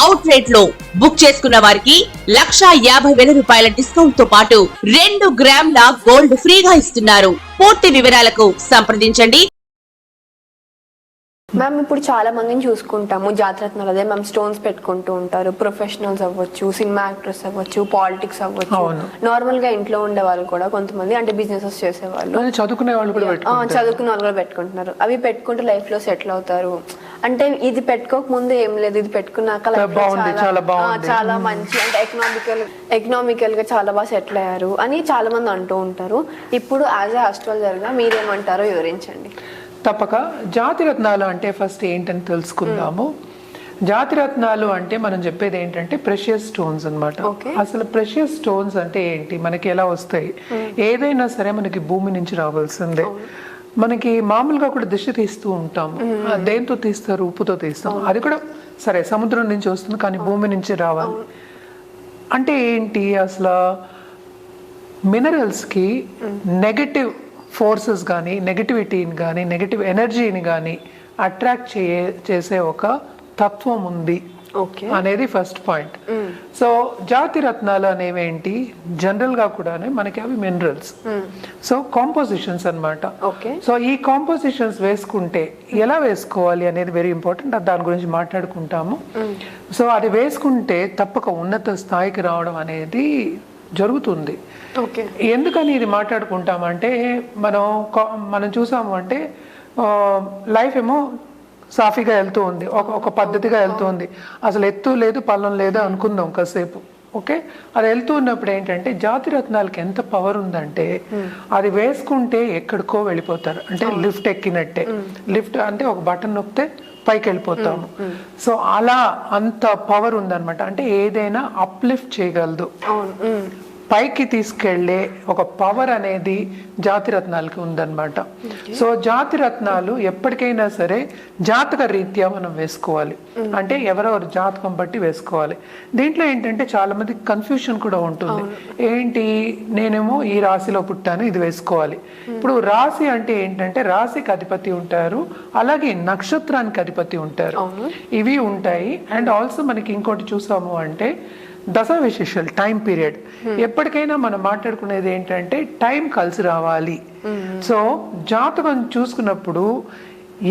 Out రేట్లో book చేసుకున్న వారికి లక్షా యాభై వేల రూపాయల డిస్కౌంట్తో పాటు రెండు గ్రాముల గోల్డ్ ఫ్రీగా ఇస్తున్నారు. పూర్తి వివరాలకు సంప్రదించండి. మ్యామ్ ఇప్పుడు చాలా మందిని చూసుకుంటాము. జాతరత్నాలు అదే మ్యామ్ స్టోన్స్ పెట్టుకుంటూ ఉంటారు. ప్రొఫెషనల్స్ అవ్వచ్చు సినిమా యాక్టర్స్ అవ్వచ్చు పాలిటిక్స్ అవ్వచ్చు. నార్మల్గా ఇంట్లో ఉండే వాళ్ళు కూడా కొంతమంది అంటే బిజినెసెస్ చేసేవాళ్ళు. చదువుకునే వాళ్ళు కూడా చదువుకున్న వాళ్ళు కూడా పెట్టుకుంటున్నారు. అవి పెట్టుకుంటే లైఫ్లో సెటిల్ అవుతారు. అంటే ఇది పెట్టుకోక ముందు ఏం లేదు ఇది పెట్టుకున్నాక బాగుంది, చాలా బాగుంది. చాలా మంచి అంటే ఎకనామికల్ ఎకనామికల్గా చాలా బాగా సెటిల్ అయ్యారు అని చాలా మంది అంటూ ఉంటారు. ఇప్పుడు యాజ్ ఏ అస్ట్రాలజర్గా మీరేమంటారో వివరించండి. తప్పక. జాతిరత్నాలు అంటే ఫస్ట్ ఏంటని తెలుసుకుందాము. జాతిరత్నాలు అంటే మనం చెప్పేది ఏంటంటే ప్రెషియస్ స్టోన్స్ అన్నమాట. Okay. అసలు ప్రెషియస్ స్టోన్స్ అంటే ఏంటి? మనకి ఎలా వస్తాయి? ఏదైనా సరే మనకి భూమి నుంచి రావాల్సిందే. మనకి మామూలుగా కూడా దిశ తీస్తూ ఉంటాం దేంతో తీస్తారు ఉప్పుతో తీస్తాం. అది కూడా సరే సముద్రం నుంచి వస్తుంది కానీ భూమి నుంచి రావాలి. అంటే ఏంటి అసలు మినరల్స్కి నెగటివ్ ఫోర్సెస్ కానీ నెగటివిటీని కానీ నెగటివ్ ఎనర్జీని కానీ అట్రాక్ట్ చేసే ఒక తత్వం ఉంది. అనేది ఫస్ట్ పాయింట్ సో జాతి రత్నాలు అనేవి ఏంటి జనరల్గా కూడా మనకి అవి మినరల్స్ సో కాంపోజిషన్స్ అన్నమాట. ఓకే. సో ఈ కాంపోజిషన్స్ వేసుకుంటే ఎలా వేసుకోవాలి అనేది వెరీ ఇంపార్టెంట్ దాని గురించి మాట్లాడుకుంటాము. సో అది వేసుకుంటే తప్పక ఉన్నత స్థాయికి రావడం అనేది జరుగుతుంది. ఓకే. ఎందుకని ఇది మాట్లాడుకుంటామంటే మనం మనం చూసాము అంటే లైఫ్ ఏమో సాఫీగా వెళ్తూ ఉంది. ఒక ఒక పద్ధతిగా వెళ్తూ ఉంది. అసలు ఎత్తు లేదు పల్లం లేదు అనుకుందాం కాసేపు. ఓకే? అది వెళ్తూ ఉన్నప్పుడు ఏంటంటే జాతి రత్నాలకి ఎంత పవర్ ఉందంటే అది వేసుకుంటే ఎక్కడికో వెళ్ళిపోతారు. అంటే లిఫ్ట్ ఎక్కినట్టే. లిఫ్ట్ అంటే ఒక బటన్ నొక్కితే పైకి వెళ్ళిపోతాము. సో అలా అంత పవర్ ఉందన్నమాట. అంటే ఏదైనా అప్లిఫ్ట్ చేయగలదు. పైకి తీసుకెళ్ళే ఒక పవర్ అనేది జాతి రత్నాలకి ఉందన్నమాట. సో జాతి రత్నాలు ఎప్పటికైనా సరే జాతక రీత్యా మనం వేసుకోవాలి. అంటే ఎవరెవరు జాతకం బట్టి వేసుకోవాలి. దీంట్లో ఏంటంటే చాలా మంది కన్ఫ్యూషన్ కూడా ఉంటుంది. ఏంటి? నేనేమో ఈ రాశిలో పుట్టాను ఇది వేసుకోవాలి. ఇప్పుడు రాశి అంటే ఏంటంటే రాశికి అధిపతి ఉంటారు అలాగే నక్షత్రానికి అధిపతి ఉంటారు. ఇవి ఉంటాయి. అండ్ ఆల్సో మనకి ఇంకోటి చూసాము అంటే దశ విశేషాలు టైం పీరియడ్ ఎప్పటికైనా మనం మాట్లాడుకునేది ఏంటంటే టైం కలిసి రావాలి. సో జాతకం చూసుకున్నప్పుడు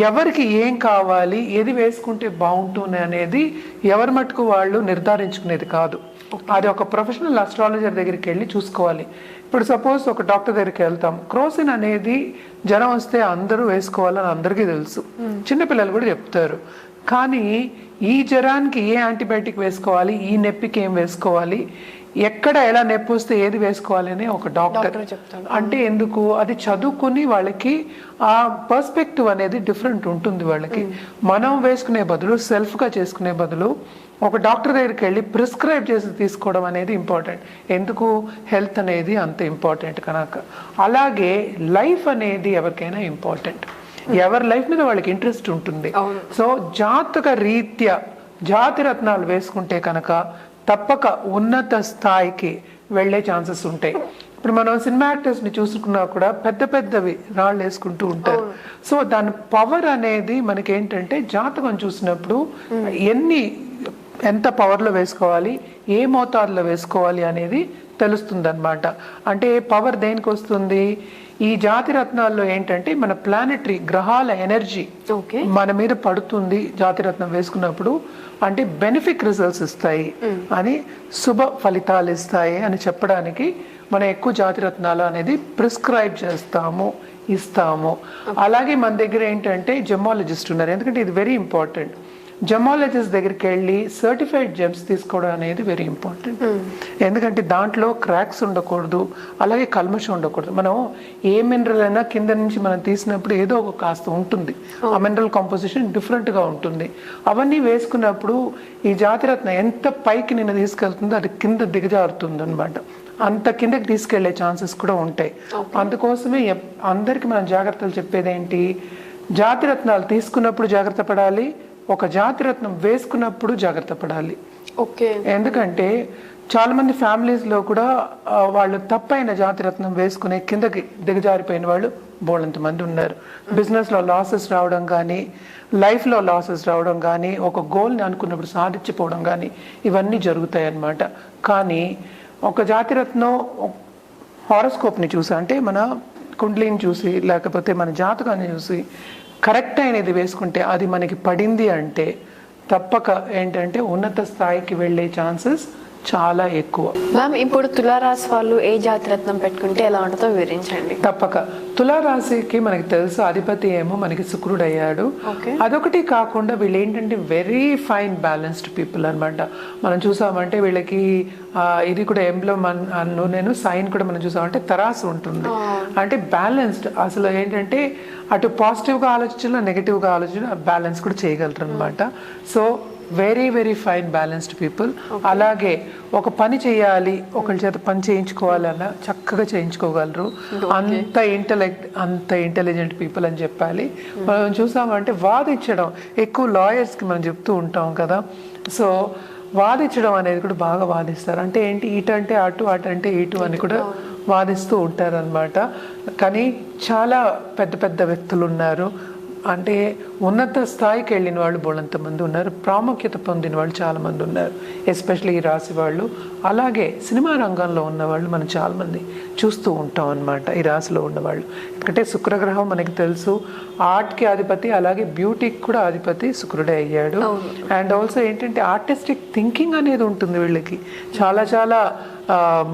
ఎవరికి ఏం కావాలి ఏది వేసుకుంటే బాగుంటుంది అనేది ఎవరి మటుకు వాళ్ళు నిర్ధారించుకునేది కాదు. అది ఒక ప్రొఫెషనల్ అస్ట్రాలజర్ దగ్గరికి వెళ్ళి చూసుకోవాలి. ఇప్పుడు సపోజ్ ఒక డాక్టర్ దగ్గరికి వెళ్తాం. క్రోసిన్ అనేది జ్వరం వస్తే అందరూ వేసుకోవాలని అందరికీ తెలుసు. చిన్నపిల్లలు కూడా చెప్తారు. కానీ ఈ జ్వరానికి ఏ యాంటీబయాటిక్ వేసుకోవాలి? ఈ నొప్పికి ఏం వేసుకోవాలి? ఎక్కడ ఎలా నొప్పి వస్తే ఏది వేసుకోవాలి అని ఒక డాక్టర్ అంటే ఎందుకు? అది చదువుకుని వాళ్ళకి ఆ పర్స్పెక్టివ్ అనేది డిఫరెంట్ ఉంటుంది వాళ్ళకి. మనం వేసుకునే బదులు సెల్ఫ్గా చేసుకునే బదులు ఒక డాక్టర్ దగ్గరికి వెళ్ళి ప్రిస్క్రైబ్ చేసి తీసుకోవడం అనేది ఇంపార్టెంట్. ఎందుకు? హెల్త్ అనేది అంత ఇంపార్టెంట్ కనుక. అలాగే లైఫ్ అనేది ఎవరికైనా ఇంపార్టెంట్. ఎవరి లైఫ్ మీద వాళ్ళకి ఇంట్రెస్ట్ ఉంటుంది. సో జాతక రీత్యా జాతి రత్నాలు వేసుకుంటే కనుక తప్పక ఉన్నత స్థాయికి వెళ్ళే ఛాన్సెస్ ఉంటాయి. ఇప్పుడు మనం సినిమా యాక్టర్స్ని చూసుకున్నా కూడా పెద్ద పెద్దవి రాళ్ళు వేసుకుంటూ ఉంటారు. సో దాని పవర్ అనేది మనకి ఏంటంటే జాతకం చూసినప్పుడు ఎన్ని ఎంత పవర్లో వేసుకోవాలి ఏ మోతాదులో వేసుకోవాలి అనేది తెలుస్తుంది అనమాట అంటే పవర్ దేనికి వస్తుంది? ఈ జాతి రత్నాల్లో ఏంటంటే మన ప్లానెటరీ గ్రహాల ఎనర్జీ ఓకే మన మీద పడుతుంది జాతిరత్నం వేసుకున్నప్పుడు. అంటే బెనిఫిక్ రిజల్ట్స్ ఇస్తాయి అని శుభ ఫలితాలు ఇస్తాయి అని చెప్పడానికి మనం ఎక్కువ జాతిరత్నాలు అనేది ప్రిస్క్రైబ్ చేస్తాము ఇస్తాము. అలాగే మన దగ్గర ఏంటంటే జెమాలజిస్ట్ ఉన్నారు. ఎందుకంటే ఇది వెరీ ఇంపార్టెంట్ జమాలజిస్ట్ దగ్గరికి వెళ్ళి సర్టిఫైడ్ జెమ్స్ తీసుకోవడం అనేది వెరీ ఇంపార్టెంట్ ఎందుకంటే దాంట్లో క్రాక్స్ ఉండకూడదు అలాగే కల్మషం ఉండకూడదు. మనం ఏ మినరల్ అయినా కింద నుంచి మనం తీసినప్పుడు ఏదో ఒక కాస్త ఉంటుంది. ఆ మినరల్ కాంపోజిషన్ డిఫరెంట్గా ఉంటుంది. అవన్నీ వేసుకున్నప్పుడు ఈ జాతిరత్న ఎంత పైకి నిన్ను తీసుకెళ్తుందో అది కింద దిగజారుతుంది అనమాట అంత కిందకి తీసుకెళ్ళే ఛాన్సెస్ కూడా ఉంటాయి. అందుకోసమే అందరికి మనం జాగ్రత్తలు చెప్పేది ఏంటి జాతిరత్నాలు తీసుకున్నప్పుడు జాగ్రత్త పడాలి ఒక జాతిరత్నం వేసుకున్నప్పుడు జాగ్రత్త పడాలి. ఓకే. ఎందుకంటే చాలా మంది ఫ్యామిలీస్లో కూడా వాళ్ళు తప్పైన జాతిరత్నం వేసుకునే కిందకి దిగజారిపోయిన వాళ్ళు బోళ్ళంత మంది ఉన్నారు. బిజినెస్లో లాసెస్ రావడం కానీ లైఫ్లో లాసెస్ రావడం కానీ ఒక గోల్ని అనుకున్నప్పుడు సాధించిపోవడం కానీ ఇవన్నీ జరుగుతాయి అన్నమాట కానీ ఒక జాతిరత్నం హారోస్కోప్ని చూసి అంటే మన కుండ్లీని చూసి లేకపోతే మన జాతకాన్ని చూసి కరెక్ట్ అయినది వేసుకుంటే అది మనకి పడింది అంటే తప్పక ఏంటంటే ఉన్నత స్థాయికి వెళ్ళే ఛాన్సెస్ చాలా ఎక్కువ. మ్యామ్ ఇప్పుడు తులారాశి వాళ్ళు ఏ జాతి రత్నం పెట్టుకుంటే ఎలా ఉంటుందో వివరించండి. తప్పక. తులారాశికి మనకి తెలుసు అధిపతి ఏమో మనకి శుక్రుడు అయ్యాడు. అదొకటి కాకుండా వీళ్ళు ఏంటంటే వెరీ ఫైన్ బ్యాలెన్స్డ్ పీపుల్ అన్నమాట. మనం చూసామంటే వీళ్ళకి ఇది కూడా ఎంబ్లం అన్ను నేను సైన్ కూడా మనం చూసామంటే తరాసు ఉంటుంది. అంటే బ్యాలెన్స్డ్ అసలు ఏంటంటే అటు పాజిటివ్గా ఆలోచించిన నెగిటివ్గా ఆలోచన బ్యాలెన్స్ కూడా చేయగలరు అనమాట so very very fine balanced people అలాగే ఒక పని చేయాలి ఒకరి చేత పని చేయించుకోవాలన్నా చక్కగా చేయించుకోగలరు. అంత ఇంటలెక్ట్ అంత ఇంటెలిజెంట్ పీపుల్ అని చెప్పాలి. మనం చూసామంటే వాదించడం ఎక్కువ లాయర్స్కి మనం చెప్తూ ఉంటాం కదా. సో వాదించడం అనేది కూడా బాగా వాదిస్తారు. అంటే ఏంటి? ఇటు అంటే అటు అటు అంటే ఇటు అని కూడా వాదిస్తూ ఉంటారనమాట కానీ చాలా పెద్ద పెద్ద వ్యక్తులు ఉన్నారు. అంటే ఉన్నత స్థాయికి వెళ్ళిన వాళ్ళు బోళ్ళంత మంది ఉన్నారు. ప్రాముఖ్యత పొందిన వాళ్ళు చాలా మంది ఉన్నారు. ఎస్పెషల్లీ ఈ రాశి వాళ్ళు. అలాగే సినిమా రంగంలో ఉన్న వాళ్ళు మనం చాలా మంది చూస్తూ ఉంటాం అన్నమాట ఈ రాశిలో ఉన్నవాళ్ళు ఎందుకంటే శుక్రగ్రహం మనకి తెలుసు. ఆర్ట్కి అధిపతి అలాగే బ్యూటీకి కూడా అధిపతి శుక్రుడే అయ్యాడు. అండ్ ఆల్సో ఏంటంటే ఆర్టిస్టిక్ థింకింగ్ అనేది ఉంటుంది వీళ్ళకి. చాలా చాలా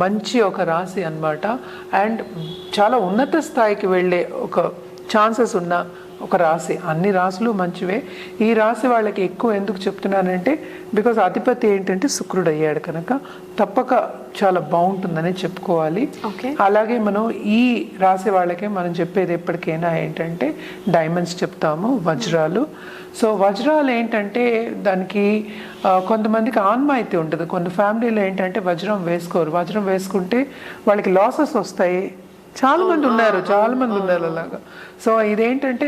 మంచి ఒక రాశి అన్నమాట. అండ్ చాలా ఉన్నత స్థాయికి వెళ్ళే ఒక ఛాన్సెస్ ఉన్న ఒక రాశి. అన్ని రాశులు మంచివే. ఈ రాశి వాళ్ళకి ఎక్కువ ఎందుకు చెప్తున్నానంటే బికాజ్ అధిపతి ఏంటంటే శుక్రుడు అయ్యాడు కనుక తప్పక చాలా బాగుంటుందని చెప్పుకోవాలి. అలాగే మనం ఈ రాశి వాళ్ళకే మనం చెప్పేది ఎప్పటికైనా ఏంటంటే డైమండ్స్ చెప్తాము వజ్రాలు. సో వజ్రాలు ఏంటంటే దానికి కొంతమందికి ఆన్మాయితీ ఉంటుంది. కొన్ని ఫ్యామిలీలో ఏంటంటే వజ్రం వేసుకోరు. వజ్రం వేసుకుంటే వాళ్ళకి లాసెస్ వస్తాయి. చాలా మంది ఉన్నారు చాలా మంది ఉన్నారు అలాగా. సో ఇదేంటంటే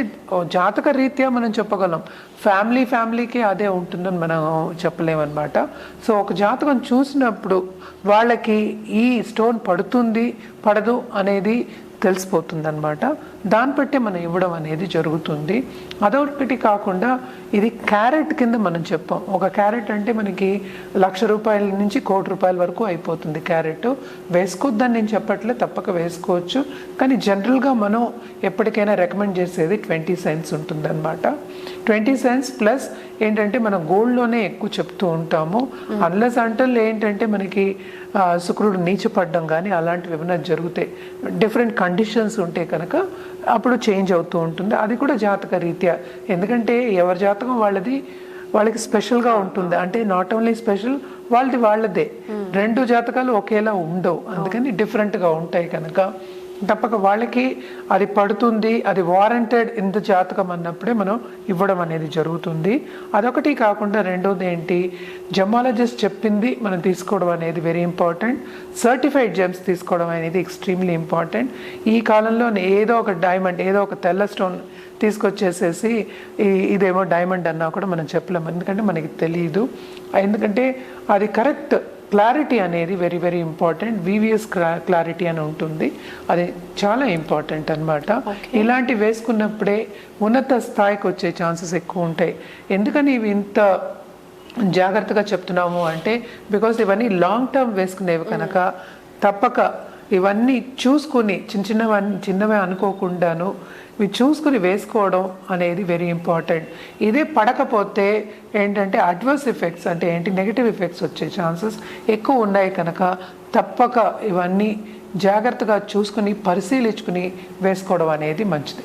జాతక రీత్యా మనం చెప్పగలం. ఫ్యామిలీ ఫ్యామిలీకి అదే ఉంటుందని మనం చెప్పలేమన్నమాట. సో ఒక జాతకం చూసినప్పుడు వాళ్ళకి ఈ స్టోన్ పడుతుంది పడదు అనేది తెలిసిపోతుంది అనమాట దాన్ని బట్టే మనం ఇవ్వడం అనేది జరుగుతుంది. అదొకటి కాకుండా ఇది క్యారెట్ కింద మనం చెప్పాం. ఒక క్యారెట్ అంటే మనకి లక్ష రూపాయల నుంచి కోటి రూపాయల వరకు అయిపోతుంది క్యారెట్. వేసుకోవద్దని నేను చెప్పట్లే తప్పక వేసుకోవచ్చు. కానీ జనరల్గా మనం ఎప్పటికైనా రికమెండ్ చేసేది ట్వంటీ సెంట్స్ ఉంటుంది అనమాట ట్వంటీ సెంట్స్ ప్లస్ ఏంటంటే మనం గోల్డ్లోనే ఎక్కువ చెప్తూ ఉంటాము. అన్లెస్ అంటల్ ఏంటంటే మనకి శుక్రుడు నీచపడడం కానీ అలాంటివి ఏమైనా జరుగుతాయి డిఫరెంట్ కండిషన్స్ ఉంటే కనుక అప్పుడు చేంజ్ అవుతూ ఉంటుంది. అది కూడా జాతక రీత్యా. ఎందుకంటే ఎవరి జాతకం వాళ్ళది వాళ్ళకి స్పెషల్గా ఉంటుంది. అంటే నాట్ ఓన్లీ స్పెషల్ వాళ్ళది వాళ్ళదే. రెండు జాతకాలు ఒకేలా ఉండవు. అందుకని డిఫరెంట్గా ఉంటాయి కనుక. తప్పక వాళ్ళకి అది పడుతుంది అది వారంటెడ్ ఇంత జాతకం అన్నప్పుడే మనం ఇవ్వడం అనేది జరుగుతుంది. అదొకటి కాకుండా రెండోది ఏంటి జమాలజిస్ట్ చెప్పింది మనం తీసుకోవడం అనేది వెరీ ఇంపార్టెంట్ సర్టిఫైడ్ జెమ్స్ తీసుకోవడం అనేది ఎక్స్ట్రీమ్లీ ఇంపార్టెంట్ ఈ కాలంలో ఏదో ఒక డైమండ్ ఏదో ఒక తెల్ల స్టోన్ తీసుకొచ్చేసేసి ఇదేమో డైమండ్ అన్నా కూడా మనం చెప్పలేము. ఎందుకంటే మనకి తెలియదు ఎందుకంటే అది కరెక్ట్ క్లారిటీ అనేది very very important VVS clarity అని ఉంటుంది. అది చాలా ఇంపార్టెంట్ అన్నమాట. ఇలాంటి వేసుకున్నప్పుడే ఉన్నత స్థాయికి వచ్చే ఛాన్సెస్ ఎక్కువ ఉంటాయి. ఎందుకని ఇవి ఇంత జాగ్రత్తగా చెప్తున్నాము అంటే బికాస్ ఇవన్నీ లాంగ్ టర్మ్ వేసుకునేవి కనుక తప్పక ఇవన్నీ చూసుకుని చిన్న చిన్నవన్నీ చిన్నవే అనుకోకుండాను ఇవి చూసుకుని వేసుకోవడం అనేది వెరీ ఇంపార్టెంట్ ఇదే పడకపోతే ఏంటంటే అడ్వర్స్ ఎఫెక్ట్స్ అంటే ఏంటి? నెగిటివ్ ఎఫెక్ట్స్ వచ్చే ఛాన్సెస్ ఎక్కువ ఉన్నాయి కనుక తప్పక ఇవన్నీ జాగ్రత్తగా చూసుకుని పరిశీలించుకుని వేసుకోవడం అనేది మంచిది.